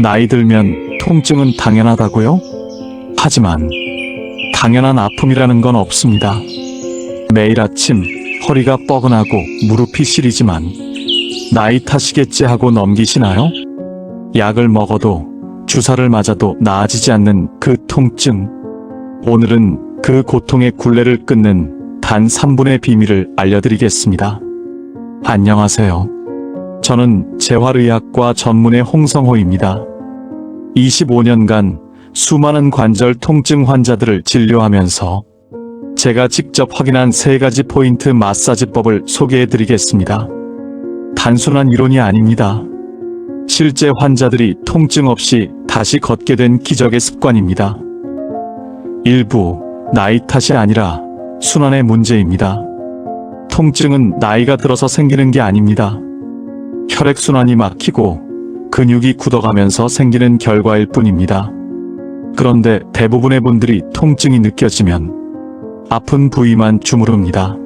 나이 들면 통증은 당연하다고요? 하지만 당연한 아픔이라는 건 없습니다. 매일 아침 허리가 뻐근하고 무릎이 시리지만 나이 탓이겠지 하고 넘기시나요? 약을 먹어도 주사를 맞아도 나아지지 않는 그 통증. 오늘은 그 고통의 굴레를 끊는 단 3분의 비밀을 알려드리겠습니다. 안녕하세요. 저는 재활의학과 전문의 홍성호입니다. 25년간 수많은 관절 통증 환자들을 진료하면서 제가 직접 확인한 세 가지 포인트 마사지법을 소개해 드리겠습니다. 단순한 이론이 아닙니다. 실제 환자들이 통증 없이 다시 걷게 된 기적의 습관입니다. 일부 나이 탓이 아니라 순환의 문제입니다. 통증은 나이가 들어서 생기는 게 아닙니다. 혈액순환이 막히고 근육이 굳어가면서 생기는 결과일 뿐입니다. 그런데 대부분의 분들이 통증이 느껴지면 아픈 부위만 주무릅니다.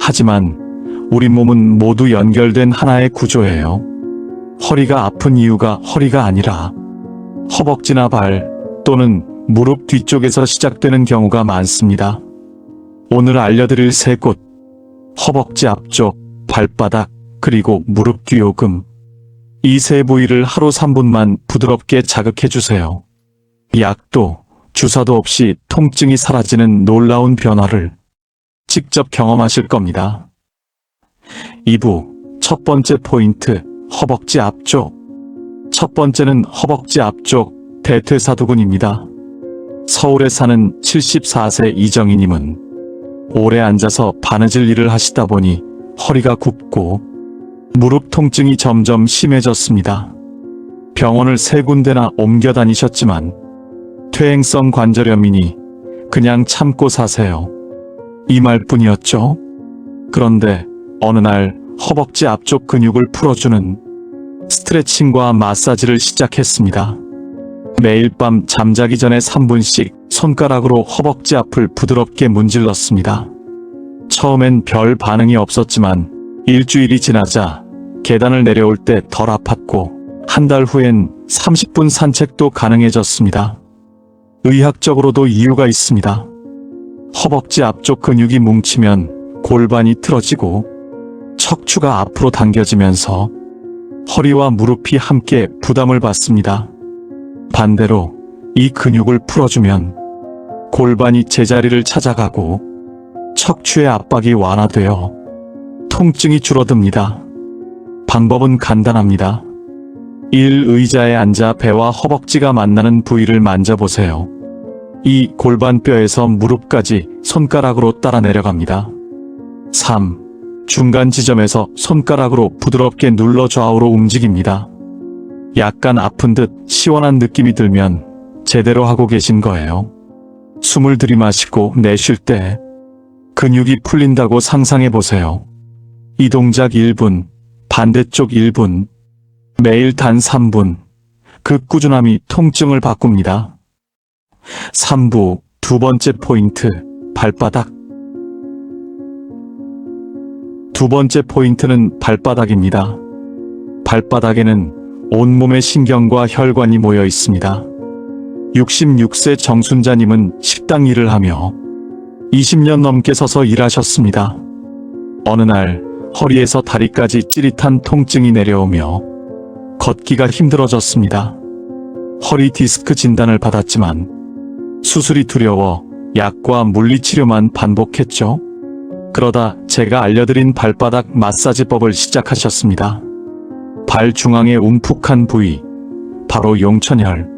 하지만 우리 몸은 모두 연결된 하나의 구조예요. 허리가 아픈 이유가 허리가 아니라 허벅지나 발 또는 무릎 뒤쪽에서 시작되는 경우가 많습니다. 오늘 알려드릴 세 곳, 허벅지 앞쪽, 발바닥, 그리고 무릎 뒤요금. 이 세 부위를 하루 3분만 부드럽게 자극해 주세요. 약도, 주사도 없이 통증이 사라지는 놀라운 변화를 직접 경험하실 겁니다. 2부, 첫 번째 포인트, 허벅지 앞쪽. 첫 번째는 허벅지 앞쪽 대퇴사두근입니다. 서울에 사는 74세 이정희님은 오래 앉아서 바느질 일을 하시다 보니 허리가 굽고 무릎 통증이 점점 심해졌습니다. 병원을 세 군데나 옮겨 다니셨지만 퇴행성 관절염이니 그냥 참고 사세요. 이 말뿐이었죠. 그런데 어느 날 허벅지 앞쪽 근육을 풀어주는 스트레칭과 마사지를 시작했습니다. 매일 밤 잠자기 전에 3분씩 손가락으로 허벅지 앞을 부드럽게 문질렀습니다. 처음엔 별 반응이 없었지만 일주일이 지나자 계단을 내려올 때 덜 아팠고 한 달 후엔 30분 산책도 가능해졌습니다. 의학적으로도 이유가 있습니다. 허벅지 앞쪽 근육이 뭉치면 골반이 틀어지고 척추가 앞으로 당겨지면서 허리와 무릎이 함께 부담을 받습니다. 반대로 이 근육을 풀어주면 골반이 제자리를 찾아가고 척추의 압박이 완화되어 통증이 줄어듭니다. 방법은 간단합니다. 1. 의자에 앉아 배와 허벅지가 만나는 부위를 만져보세요. 2. 골반뼈에서 무릎까지 손가락으로 따라 내려갑니다. 3. 중간 지점에서 손가락으로 부드럽게 눌러 좌우로 움직입니다. 약간 아픈 듯 시원한 느낌이 들면 제대로 하고 계신 거예요. 숨을 들이마시고 내쉴 때 근육이 풀린다고 상상해 보세요. 이 동작 1분, 반대쪽 1분, 매일 단 3분. 그 꾸준함이 통증을 바꿉니다. 3부 두 번째 포인트, 발바닥. 두 번째 포인트는 발바닥입니다. 발바닥에는 온몸의 신경과 혈관이 모여 있습니다. 66세 정순자님은 식당 일을 하며 20년 넘게 서서 일하셨습니다. 어느 날 허리에서 다리까지 찌릿한 통증이 내려오며 걷기가 힘들어졌습니다. 허리 디스크 진단을 받았지만 수술이 두려워 약과 물리치료만 반복했죠. 그러다 제가 알려드린 발바닥 마사지법을 시작하셨습니다. 발 중앙에 움푹한 부위, 바로 용천혈.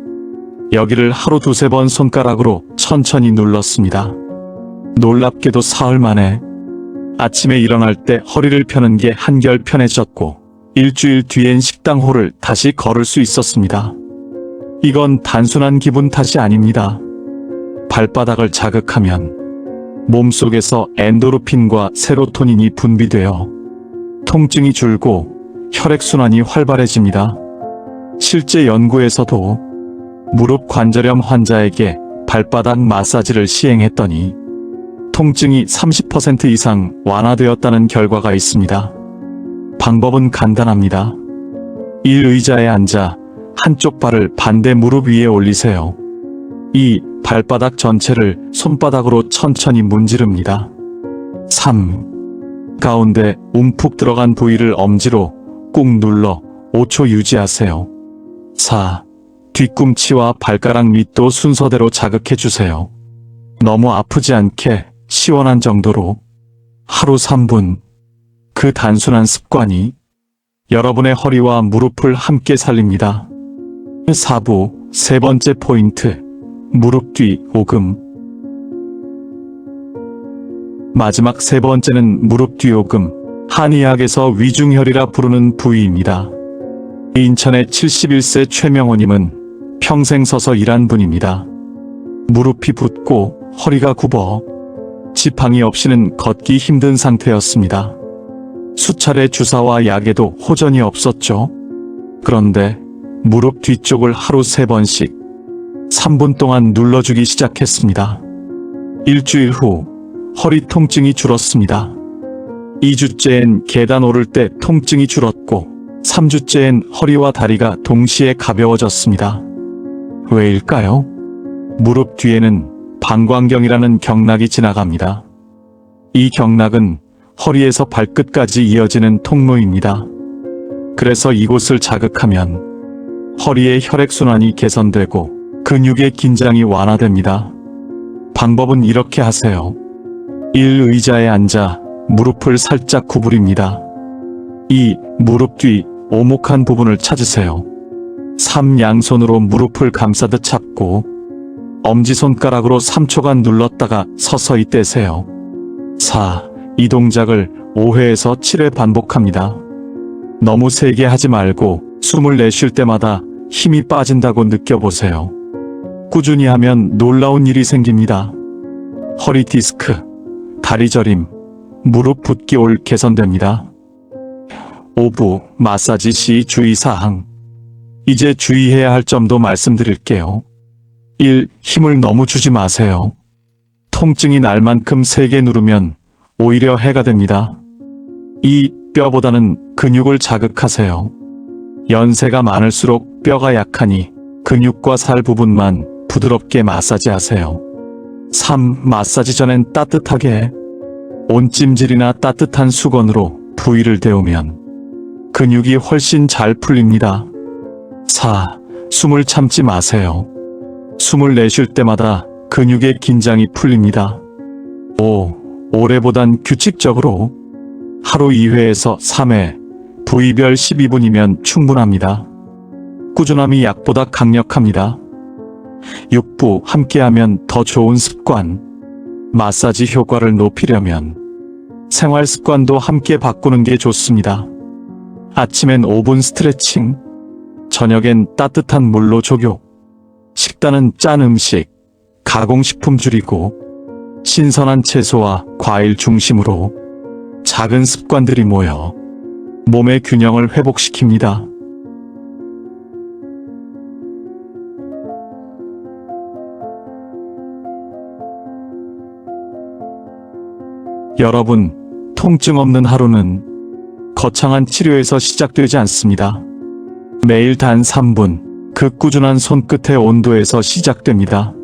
여기를 하루 두세 번 손가락으로 천천히 눌렀습니다. 놀랍게도 사흘 만에 아침에 일어날 때 허리를 펴는 게 한결 편해졌고 일주일 뒤엔 식당호를 다시 걸을 수 있었습니다. 이건 단순한 기분 탓이 아닙니다. 발바닥을 자극하면 몸속에서 엔도르핀과 세로토닌이 분비되어 통증이 줄고 혈액순환이 활발해집니다. 실제 연구에서도 무릎 관절염 환자에게 발바닥 마사지를 시행했더니 통증이 30% 이상 완화되었다는 결과가 있습니다. 방법은 간단합니다. 일 의자에 앉아 한쪽 발을 반대 무릎 위에 올리세요. 이 발바닥 전체를 손바닥으로 천천히 문지릅니다. 3. 가운데 움푹 들어간 부위를 엄지로 꾹 눌러 5초 유지하세요. 4. 뒤꿈치와 발가락 밑도 순서대로 자극해 주세요. 너무 아프지 않게 시원한 정도로 하루 3분. 그 단순한 습관이 여러분의 허리와 무릎을 함께 살립니다. 4부 세 번째 포인트 무릎 뒤 오금 마지막 세 번째는 무릎 뒤 오금 한의학에서 위중혈이라 부르는 부위입니다. 인천의 71세 최명호님은 평생 서서 일한 분입니다. 무릎이 붓고 허리가 굽어 지팡이 없이는 걷기 힘든 상태였습니다. 수차례 주사와 약에도 호전이 없었죠. 그런데 무릎 뒤쪽을 하루 세 번씩 3분 동안 눌러주기 시작했습니다. 일주일 후 허리 통증이 줄었습니다. 2주째엔 계단 오를 때 통증이 줄었고 3주째엔 허리와 다리가 동시에 가벼워졌습니다. 왜일까요? 무릎 뒤에는 방광경이라는 경락이 지나갑니다. 이 경락은 허리에서 발끝까지 이어지는 통로입니다. 그래서 이곳을 자극하면 허리의 혈액순환이 개선되고 근육의 긴장이 완화됩니다. 방법은 이렇게 하세요. 1. 의자에 앉아 무릎을 살짝 구부립니다. 2. 무릎 뒤 오목한 부분을 찾으세요. 3. 양손으로 무릎을 감싸듯 잡고 엄지손가락으로 3초간 눌렀다가 서서히 떼세요. 4. 이 동작을 5회에서 7회 반복합니다. 너무 세게 하지 말고 숨을 내쉴 때마다 힘이 빠진다고 느껴보세요. 꾸준히 하면 놀라운 일이 생깁니다. 허리 디스크, 다리 저림, 무릎 붓기 올 개선됩니다. 5부 마사지 시 주의사항. 이제 주의해야 할 점도 말씀드릴게요. 1. 힘을 너무 주지 마세요. 통증이 날 만큼 세게 누르면 오히려 해가 됩니다. 2. 뼈보다는 근육을 자극하세요. 연세가 많을수록 뼈가 약하니 근육과 살 부분만 부드럽게 마사지 하세요. 3. 마사지 전엔 따뜻하게 온찜질이나 따뜻한 수건으로 부위를 데우면 근육이 훨씬 잘 풀립니다. 4. 숨을 참지 마세요. 숨을 내쉴 때마다 근육의 긴장이 풀립니다. 5. 올해보단 규칙적으로 하루 2회에서 3회, 부위별 12분이면 충분합니다. 꾸준함이 약보다 강력합니다. 6부 함께하면 더 좋은 습관. 마사지 효과를 높이려면 생활 습관도 함께 바꾸는 게 좋습니다. 아침엔 5분 스트레칭, 저녁엔 따뜻한 물로 조교, 식단은 짠 음식, 가공식품 줄이고 신선한 채소와 과일 중심으로 작은 습관들이 모여 몸의 균형을 회복시킵니다. 여러분, 통증 없는 하루는 거창한 치료에서 시작되지 않습니다. 매일 단 3분, 그 꾸준한 손끝의 온도에서 시작됩니다.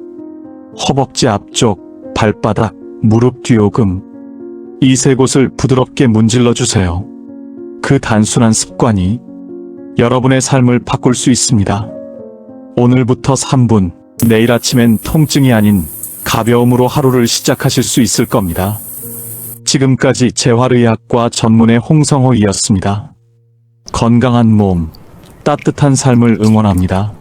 허벅지 앞쪽, 발바닥, 무릎 뒤오금, 이 세 곳을 부드럽게 문질러 주세요. 그 단순한 습관이 여러분의 삶을 바꿀 수 있습니다. 오늘부터 3분, 내일 아침엔 통증이 아닌 가벼움으로 하루를 시작하실 수 있을 겁니다. 지금까지 재활의학과 전문의 홍성호이었습니다. 건강한 몸, 따뜻한 삶을 응원합니다.